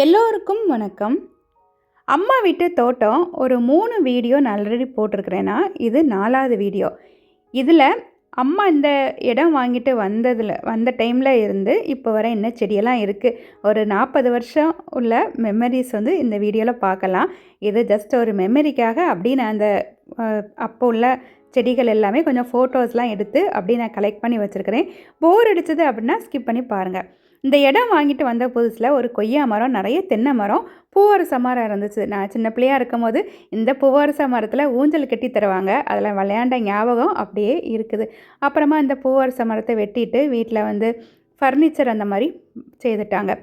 எல்லோருக்கும் வணக்கம். அம்மா வீட்டு தோட்டம் ஒரு மூணு வீடியோ நான் ஆல்ரெடி போட்டிருக்கிறேன்னா இது நாலாவது வீடியோ. இதில் அம்மா இந்த இடம் வாங்கிட்டு வந்ததில் வந்த டைமில் இருந்து இப்போ வரை என்ன செடியெல்லாம் இருக்குது ஒரு நாற்பது வருஷம் உள்ள மெமரிஸ் வந்து இந்த வீடியோவில் பார்க்கலாம். இது ஜஸ்ட் ஒரு மெமரிக்காக அப்படி நான் அந்த அப்போ உள்ள செடிகள் எல்லாமே கொஞ்சம் ஃபோட்டோஸ்லாம் எடுத்து அப்படி நான் கலெக்ட் பண்ணி வச்சுருக்கிறேன். போர் அடித்தது அப்படின்னா ஸ்கிப் பண்ணி பாருங்கள் இந்த இடம் வாங்கிட்டு வந்த புதுசில் ஒரு கொய்யா மரம் நிறைய தென்னை மரம் பூவரச மரம் இருந்துச்சு. நான் சின்ன பிள்ளையாக இருக்கும்போது இந்த பூவரச மரத்தில் ஊஞ்சல் கட்டி தருவாங்க. அதில் விளையாண்ட ஞாபகம் அப்படியே இருக்குது. அப்புறமா இந்த பூவரச மரத்தை வெட்டிட்டு வீட்டில் வந்து ஃபர்னிச்சர் அந்த மாதிரி செய்துட்டாங்க.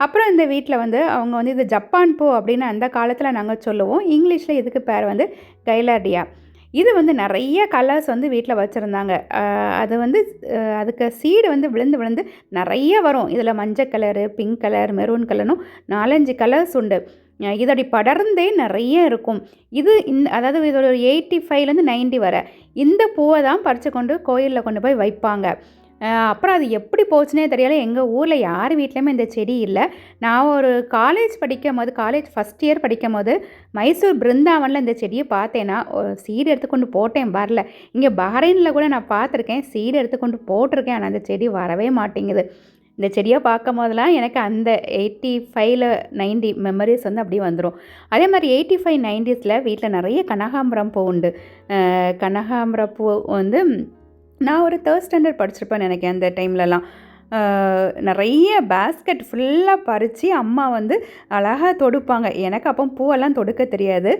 அப்புறம் இந்த வீட்டில் வந்து அவங்க வந்து இது ஜப்பான் பூ அப்படின்னு அந்த காலத்தில் நாங்கள் சொல்லுவோம். இங்கிலீஷில் இதுக்கு பேர் வந்து கைலாடியா. இது வந்து நிறைய கலர்ஸ் வந்து வீட்டில் வச்சுருந்தாங்க. அது வந்து அதுக்கு சீடு வந்து விழுந்து விழுந்து நிறைய வரும். இதில் மஞ்சள் கலரு பிங்க் கலர் மெரூன் கலர்னும் நாலஞ்சு கலர்ஸ் உண்டு. இதோடைய படர்ந்தே நிறைய இருக்கும். இது இந்த அதாவது இதோட ஒரு எயிட்டி ஃபைவ்லேருந்து நைன்ட்டி வரை. இந்த பூவை தான் பறித்து கொண்டு கோயிலில் கொண்டு போய் வைப்பாங்க. அப்புறம் அது எப்படி போச்சுனே தெரியல. எங்கள் ஊரில் யார் வீட்லேயுமே இந்த செடி இல்லை. நான் ஒரு காலேஜ் படிக்கும் போது காலேஜ் ஃபஸ்ட் இயர் படிக்கும் போது மைசூர் பிருந்தாவனில் இந்த செடியை பார்த்தேன்னா சீடு எடுத்துக்கொண்டு போட்டேன். வரல. இங்கே பஹ்ரைனில் கூட நான் பார்த்துருக்கேன். சீடு எடுத்துக்கொண்டு போட்டிருக்கேன். ஆனால் அந்த செடி வரவே மாட்டேங்குது. இந்த செடியை பார்க்கும் போதெல்லாம் எனக்கு அந்த எயிட்டி ஃபைவ்ல நைன்டி மெமரிஸ் வந்து அப்படியே வந்துடும் அதே மாதிரி எயிட்டி ஃபைவ் நைன்டிஸில் வீட்டில் நிறைய கனகாம்பரம் பூ உண்டு. கனகாம்பரம் பூ வந்து நான் ஒரு தேர்ட் ஸ்டாண்டர்ட் படிச்சிருப்பேன் நினைக்க அந்த டைம்லலாம் நிறைய பேஸ்கெட் ஃபுல்லாக பறித்து அம்மா வந்து அழகாக தொடுப்பாங்க. எனக்கு அப்போ பூவெல்லாம் தொடுக்க தெரியாது.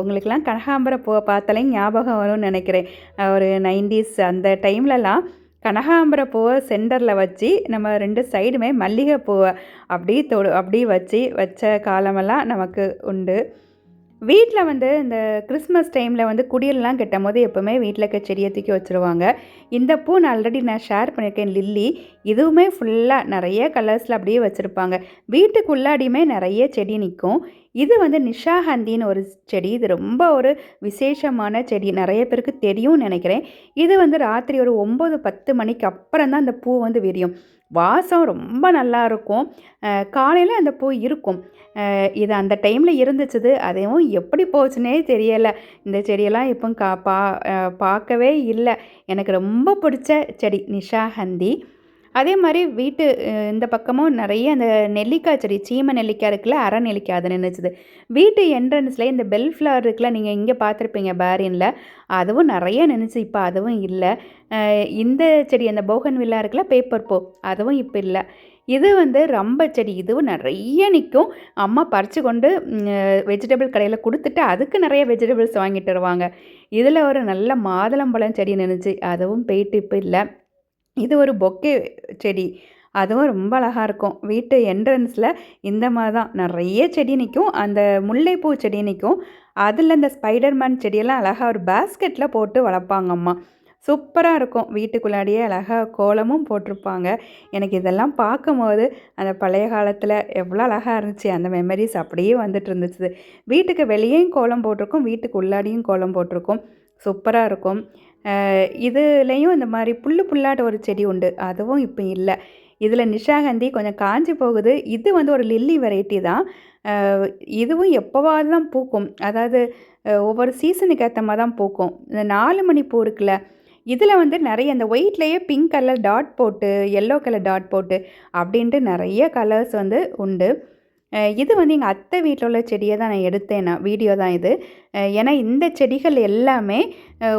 உங்களுக்கெல்லாம் கனகாம்பர பூவை பார்த்தாலே ஞாபகம் வரும்னு நினைக்கிறேன். ஒரு நைன்டிஸ் அந்த டைம்லலாம் கனகாம்பர பூவை சென்டரில் வச்சு நம்ம ரெண்டு சைடுமே மல்லிகை பூவை அப்படி தொடு அப்படி வச்சு வச்ச காலமெல்லாம் நமக்கு உண்டு. வீட்டில் வந்து இந்த கிறிஸ்மஸ் டைமில் வந்து குடியெல்லாம் கெட்டும் போது எப்போவுமே வீட்டில் இருக்க செடியை தூக்கி வச்சுருவாங்க. இந்த பூ நான் ஆல்ரெடி நான் ஷேர் பண்ணியிருக்கேன் லில்லி. இதுவுமே ஃபுல்லாக நிறைய கலர்ஸில் அப்படியே வச்சுருப்பாங்க. வீட்டுக்குள்ளாடியுமே நிறைய செடி நிற்கும் இது வந்து நிஷாஹந்தின்னு ஒரு செடி. இது ரொம்ப ஒரு விசேஷமான செடி. நிறைய பேருக்கு தெரியும்னு நினைக்கிறேன். இது வந்து ராத்திரி ஒரு ஒம்பது பத்து மணிக்கு அப்புறம் தான் அந்த பூ வந்து விரியும். வாசம் ரொம்ப நல்லா இருக்கும். காலையில் அந்த பூ இருக்கும். இது அந்த டைமில் இருந்துச்சுது. அதுவும் எப்படி போச்சுன்னே தெரியலை. இந்த செடியெல்லாம் இப்போ கா பா பார்க்கவே இல்லை. எனக்கு ரொம்ப பிடிச்ச செடி நிஷாஹந்தி அதே மாதிரி வீட்டு இந்த பக்கமும் நிறைய அந்த நெல்லிக்காய் செடி சீம நெல்லிக்காய் இருக்குல்ல அரை நெல்லிக்காய் அதை நின்றுச்சுது வீட்டு என்ட்ரன்ஸில் இந்த பெல் ஃப்ளவர் இருக்குல்ல நீங்கள் இங்கே பார்த்துருப்பீங்க பேரின்ல அதுவும் நிறைய நினச்சி இப்போ அதுவும் இல்லை. இந்த செடி அந்த போகன் வில்லா இருக்குல்ல பேப்பர் போ அதுவும் இப்போ இல்லை. இது வந்து ரம்ப செடி இதுவும் நிறைய நிற்கும் அம்மா பறித்து கொண்டு வெஜிடபிள் கடையில் கொடுத்துட்டு அதுக்கு நிறைய வெஜிடபிள்ஸ் வாங்கிட்டு வருவாங்க. இதில் ஒரு நல்ல மாதுளம்பழம் செடி நினச்சி அதுவும் போயிட்டு இப்போ இல்லை. இது ஒரு பொக்கே செடி. அதுவும் ரொம்ப அழகாக இருக்கும். வீட்டு என்ட்ரன்ஸில் இந்த மாதிரி தான். நிறைய செடி நிற்கும் அந்த முல்லைப்பூ செடி நிற்கும் அதில் இந்த ஸ்பைடர்மேன் செடியெல்லாம் அழகாக ஒரு பேஸ்கெட்டில் போட்டு வளர்ப்பாங்க அம்மா சூப்பராக இருக்கும். வீட்டுக்குள்ளாடியே அழகாக கோலமும் போட்டிருப்பாங்க. எனக்கு இதெல்லாம் பார்க்கும்போது அந்த பழைய காலத்தில் எவ்வளோ அழகாக இருந்துச்சு. அந்த மெமரிஸ் அப்படியே வந்துட்டு இருந்துச்சு. வீட்டுக்கு வெளியேயும் கோலம் போட்டிருக்கும். வீட்டுக்கு உள்ளாடியும் கோலம் போட்டிருக்கும். சூப்பராக இருக்கும். இதுலேயும் இந்த மாதிரி புல்லு புல்லாட்ட ஒரு செடி உண்டு. அதுவும் இப்போ இல்லை. இதில் நிஷாகந்தி கொஞ்சம் காஞ்சி போகுது. இது வந்து ஒரு லில்லி வெரைட்டி தான். இதுவும் எப்போவாது தான் பூக்கும். அதாவது ஒவ்வொரு சீசனுக்கு ஏற்ற மாதிரி தான் பூக்கும். இந்த நாலு மணி பூ இருக்குல்ல இதில் வந்து நிறைய இந்த ஒயிட்லேயே பிங்க் கலர் டாட் போட்டு எல்லோ கலர் டாட் போட்டு அப்படின்ட்டு நிறைய கலர்ஸ் வந்து உண்டு. இது வந்து எங்கள் அத்தை வீட்டில் உள்ள செடியை தான் நான் எடுத்தேன். நான் வீடியோ தான் இது. ஏன்னா இந்த செடிகள் எல்லாமே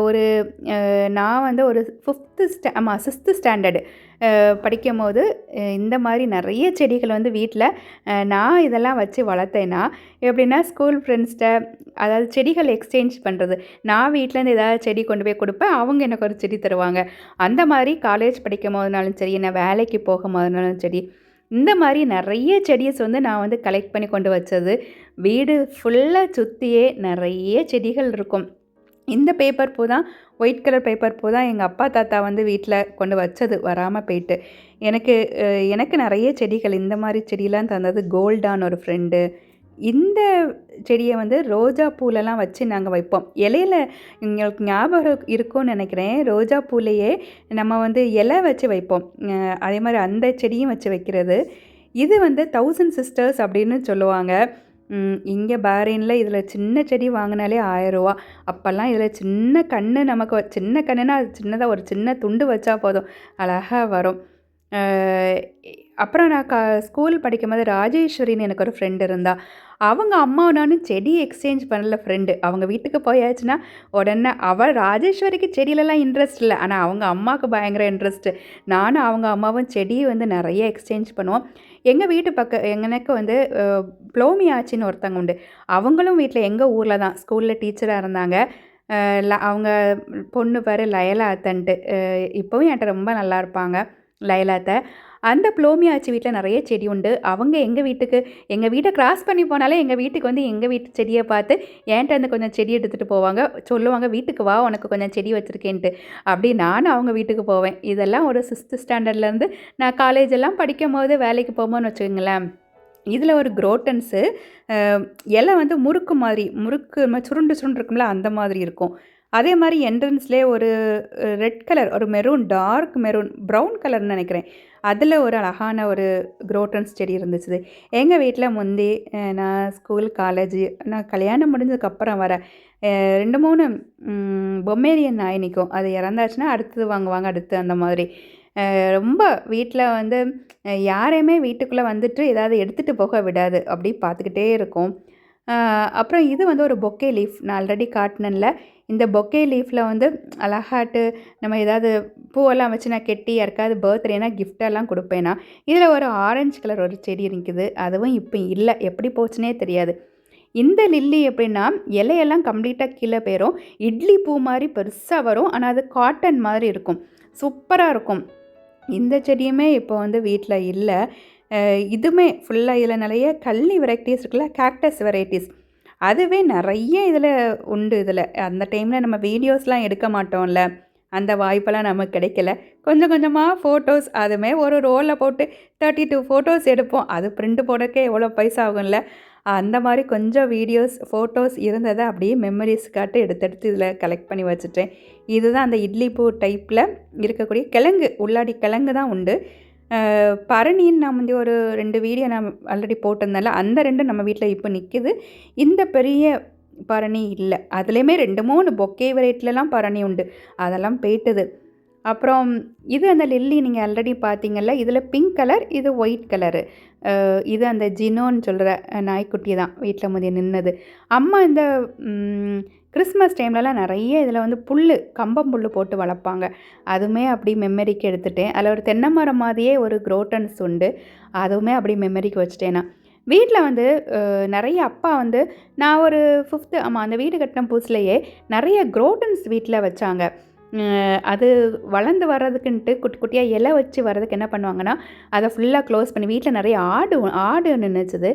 ஒரு நான் வந்து ஒரு ஃபிஃப்த்து ஸ்டா ஆமாம் சிக்ஸ்த்து ஸ்டாண்டர்டு படிக்கும் போது இந்த மாதிரி நிறைய செடிகள் வந்து வீட்டில் நான் இதெல்லாம் வச்சு வளர்த்தேன்னா எப்படின்னா ஸ்கூல் ஃப்ரெண்ட்ஸ்கிட்ட அதாவது செடிகள் எக்ஸ்சேஞ்ச் பண்ணுறது நான் வீட்டிலேருந்து ஏதாவது செடி கொண்டு போய் கொடுப்பேன். அவங்க எனக்கு ஒரு செடி தருவாங்க. அந்த மாதிரி காலேஜ் படிக்கும் போதுனாலும் சரி நான் வேலைக்கு போகும் போதுனாலும் சரி இந்த மாதிரி நிறைய செடிஸ் வந்து நான் வந்து கலெக்ட் பண்ணி கொண்டு வச்சது. வீடு ஃபுல்லாக சுற்றியே நிறைய செடிகள் இருக்கும். இந்த பேப்பர் பூ தான் ஒயிட் கலர் பேப்பர் பூ தான் எங்கள் அப்பா தாத்தா வந்து வீட்டில் கொண்டு வச்சது வராமல் போயிட்டு. எனக்கு எனக்கு நிறைய செடிகள் இந்த மாதிரி செடியெலாம் தந்தது கோல்டான் ஒரு ஃப்ரெண்டு இந்த செடியை வந்து ரோஜா பூலெல்லாம் வச்சு நாங்கள் வைப்போம். இலையில எங்களுக்கு ஞாபகம் இருக்கும்னு நினைக்கிறேன். ரோஜா பூலையே நம்ம வந்து இலை வச்சு வைப்போம். அதே மாதிரி அந்த செடியும் வச்சு வைக்கிறது. இது வந்து தௌசண்ட் சிஸ்டர்ஸ் அப்படின்னு சொல்லுவாங்க. இங்கே பாரினில் இதில் சின்ன செடி வாங்கினாலே ஆயிரரூவா அப்போல்லாம் இதில் சின்ன கன்று நமக்கு சின்ன கண்ணுன்னா அது சின்னதாக ஒரு சின்ன துண்டு வச்சா போதும். அழகாக வரும். அப்புறம் நான் க ஸ்கூல் படிக்கும்போது ராஜேஸ்வரின்னு எனக்கு ஒரு ஃப்ரெண்டு இருந்தா. அவங்க அம்மாவும் நானும் செடி எக்ஸ்சேஞ்ச் பண்ணல ஃப்ரெண்டு அவங்க வீட்டுக்கு போயாச்சுன்னா உடனே அவள் ராஜேஸ்வரிக்கு செடியிலலாம் இன்ட்ரெஸ்ட் இல்லை. ஆனால் அவங்க அம்மாவுக்கு பயங்கர இன்ட்ரெஸ்ட்டு நானும் அவங்க அம்மாவும் செடியை வந்து நிறைய எக்ஸ்சேஞ்ச் பண்ணுவோம். எங்கள் வீட்டு பக்க எனக்கு வந்து ப்ளோமியாச்சின்னு ப்ளோமி ஒருத்தவங்க உண்டு. அவங்களும் வீட்டில் எங்கள் ஊரில் தான். ஸ்கூலில் டீச்சராக இருந்தாங்க. ல- அவங்க பொண்ணு பேர் லயலா அத்தன்ட்டு. இப்போவும் என்கிட்ட ரொம்ப நல்லா இருப்பாங்க. லைலாத்தை. அந்த ப்ளோமி வீட்டில் நிறைய செடி உண்டு. அவங்க எங்கள் வீட்டுக்கு எங்கள் வீட்டை கிராஸ் பண்ணி போனாலே எங்கள் வீட்டுக்கு வந்து எங்கள் வீட்டு செடியை பார்த்து ஏன்ட்ட வந்து கொஞ்சம் செடி எடுத்துகிட்டு போவாங்க? சொல்லுவாங்க வீட்டுக்கு வா உனக்கு கொஞ்சம் செடி வச்சுருக்கேன்ட்டு. அப்படி நானும் அவங்க வீட்டுக்கு போவேன். இதெல்லாம் ஒரு சிக்ஸ்த்து ஸ்டாண்டர்ட்லேருந்து நான் காலேஜ் எல்லாம் படிக்கும் போது வேலைக்கு போகும்போதுன்னு வச்சுக்கோங்களேன் இதில் ஒரு குரோட்டன்ஸு இலை வந்து முறுக்கு மாதிரி முறுக்கு சுருண்டு சுருண்டு இருக்கும்ல அந்த மாதிரி இருக்கும். அதே மாதிரி என்ட்ரன்ஸ்லேயே ஒரு ரெட் கலர் ஒரு மெரூன் டார்க் மெரூன் ப்ரௌன் கலர்னு நினைக்கிறேன். அதில் ஒரு அழகான ஒரு குரோட்டன்ஸ் செடி இருந்துச்சு. எங்கள் வீட்டில் முந்தி நான் ஸ்கூல் காலேஜ் நான் கல்யாணம் முடிஞ்சதுக்கப்புறம் வர ரெண்டு மூணு பொம்மேரியன் நாய் நிற்கும் அது இறந்தாச்சுன்னா அடுத்தது வாங்குவாங்க அடுத்து அந்த மாதிரி. ரொம்ப வீட்டில் வந்து யாரையுமே வீட்டுக்குள்ளே வந்துட்டு ஏதாவது எடுத்துகிட்டு போக விடாது. அப்படி பார்த்துக்கிட்டே இருக்கும். அப்புறம் இது வந்து ஒரு பொக்கே லீஃப். நான் ஆல்ரெடி காட்டினேன்ல. இந்த பொக்கே லீஃபில் வந்து அழகாட்டு நம்ம ஏதாவது பூவெல்லாம் வச்சு நான் கெட்டி யாருக்காவது பர்த்டேனா கிஃப்டெல்லாம் கொடுப்பேனா. இதில் ஒரு ஆரஞ்சு கலர் ஒரு செடி இருக்குது. அதுவும் இப்போ இல்லை. எப்படி போச்சுனே தெரியாது. இந்த லில்லி எப்படின்னா இலையெல்லாம் கம்ப்ளீட்டாக கீழே போயிடும் இட்லி பூ மாதிரி பெருசாக வரும். ஆனால் அது காட்டன் மாதிரி இருக்கும். சூப்பராக இருக்கும். இந்த செடியுமே இப்போ வந்து வீட்டில் இல்லை. இதுமே இதுவுமே ஃபுல்லாக இதில் நிறைய கள்ளி வெரைட்டிஸ் இருக்குல்ல கேக்டஸ் வெரைட்டிஸ் அதுவே நிறைய இதில் உண்டு இதில். அந்த டைமில் நம்ம வீடியோஸ்லாம் எடுக்க மாட்டோம்ல. அந்த வாய்ப்பெல்லாம் நமக்கு கிடைக்கல. கொஞ்சம் கொஞ்சமாக ஃபோட்டோஸ் அதுமே ஒரு ரோலில் போட்டு தேர்ட்டி டூ ஃபோட்டோஸ் எடுப்போம். அது பிரிண்ட் போடக்கே எவ்வளோ பைசா ஆகும்ல. அந்த மாதிரி கொஞ்சம் வீடியோஸ் ஃபோட்டோஸ் இருந்ததை அப்படியே மெமரிஸ்க்காட்டு எடுத்து எடுத்து இதில் கலெக்ட் பண்ணி வச்சுட்டேன். இதுதான் அந்த இட்லி பூ டைப்பில் இருக்கக்கூடிய கிழங்கு உள்ளாடி கிழங்கு தான் உண்டு. பரணின்னு நான் வந்து ஒரு ரெண்டு வீடியோ நான் ஆல்ரெடி போட்டிருந்தேன்ல அந்த ரெண்டு நம்ம வீட்டில் இப்போ நிற்கிது இந்த பெரிய பரணி இல்லை. அதுலேயுமே ரெண்டு மூணு பொக்கே வெரைட்டிலலாம் பரணி உண்டு. அதெல்லாம் போயிட்டுது அப்புறம் இது அந்த லில்லி நீங்கள் ஆல்ரெடி பார்த்தீங்கல்ல இதில் பிங்க் கலர் இது ஒயிட் கலரு இது அந்த ஜினோன்னு சொல்கிற நாய்க்குட்டி தான் வீட்டில் முதிய நின்னது. அம்மா இந்த கிறிஸ்மஸ் டைம்லலாம் நிறைய இதில் வந்து புல் கம்பம் புல் போட்டு வளர்ப்பாங்க. அதுவுமே அப்படி மெமரிக்கு எடுத்துட்டேன். அதில் ஒரு தென்னை மரம் மாதிரியே ஒரு குரோட்டன்ஸ் உண்டு. அதுவுமே அப்படி மெமரிக்கு வச்சுட்டேன் நான். வீட்டில் வந்து நிறைய அப்பா வந்து நான் ஒரு ஃபிஃப்த்து ஆமாம் அந்த வீடு கட்டின புதுசுலேயே நிறைய குரோட்டன்ஸ் வீட்டில் வச்சாங்க. அது வளர்ந்து வர்றதுக்குன்ட்டு குட்டி குட்டியாக இலை வச்சு வர்றதுக்கு என்ன பண்ணுவாங்கன்னா அதை ஃபுல்லாக க்ளோஸ் பண்ணி வீட்டில் நிறைய ஆடு ஆடு நின்றுச்சுது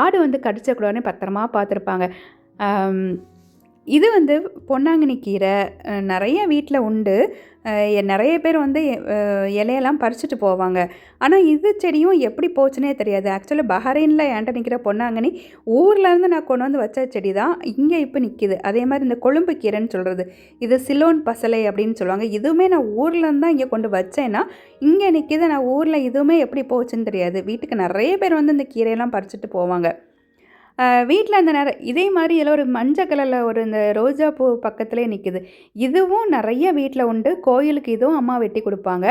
ஆடு வந்து கடிச்சக்கூடாதுன்னு பத்திரமா பார்த்துருப்பாங்க. இது வந்து பொன்னாங்கண்ணி கீரை நிறைய வீட்டில் உண்டு. நிறைய பேர் வந்து இலையெல்லாம் பறிச்சுட்டு போவாங்க. ஆனால் இது செடியும் எப்படி போச்சுனே தெரியாது. ஆக்சுவலாக பஹரைனில் என்கிட்ட நிற்கிற பொன்னாங்கண்ணி ஊர்லேருந்து நான் கொண்டு வந்து வச்ச செடி தான் இங்கே இப்போ நிற்கிது அதே மாதிரி இந்த கொழும்பு கீரைன்னு சொல்கிறது இது சிலோன் பசலை அப்படின்னு சொல்லுவாங்க. இதுவுமே நான் ஊர்லேருந்து தான் இங்கே கொண்டு வச்சேன்னா இங்கே நிற்கிது நான் ஊரில் இதுவுமே எப்படி போச்சுன்னு தெரியாது. வீட்டுக்கு நிறைய பேர் வந்து இந்த கீரையெல்லாம் பறிச்சுட்டு போவாங்க. வீட்டில் அந்த நேரம் இதே மாதிரி இதில் ஒரு மஞ்சள் கலரில் ஒரு இந்த ரோஜா பூ பக்கத்துலேயே நிற்கிது இதுவும் நிறைய வீட்டில் உண்டு. கோயிலுக்கு இதுவும் அம்மா வெட்டி கொடுப்பாங்க.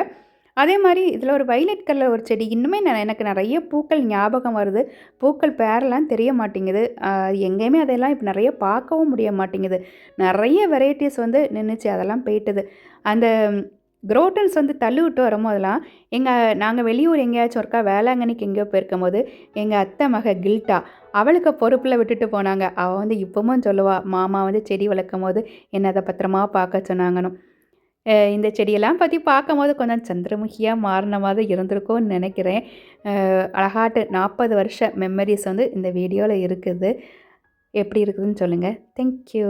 அதே மாதிரி இதில் ஒரு வைலட் கலர் ஒரு செடி இன்னுமே நான் எனக்கு நிறைய பூக்கள் ஞாபகம் வருது. பூக்கள் பேரெல்லாம் தெரிய மாட்டேங்குது. எங்கேயுமே அதெல்லாம் இப்போ நிறைய பார்க்கவும் முடிய மாட்டேங்குது. நிறைய வெரைட்டிஸ் வந்து நின்றுச்சு அதெல்லாம் போயிட்டுது. அந்த குரோட்டன்ஸ் வந்து தள்ளி விட்டு வரும்போதெல்லாம் எங்கள் நாங்கள் வெளியூர் எங்கேயாச்சும் ஒருக்கா வேளாங்கண்ணிக்கு எங்கேயோ போயிருக்கும் போது எங்கள் அத்தை மக கில்ட்டா அவளுக்கு பொறுப்பில் விட்டுட்டு போனாங்க. அவள் வந்து இப்பவும் சொல்லுவாள் மாமா வந்து செடி வளர்க்கும் போது என்னை அதை பத்திரமா பார்க்க சொன்னாங்கன்னு. இந்த செடியெல்லாம் பற்றி பார்க்கும் போது கொஞ்சம் சந்திரமுகியாக மாறின மாதிரி இருந்திருக்கும்னு நினைக்கிறேன். அழகாட்டு நாற்பது வருஷ மெமரிஸ் வந்து இந்த வீடியோவில் இருக்குது. எப்படி இருக்குதுன்னு சொல்லுங்கள் தேங்க்யூ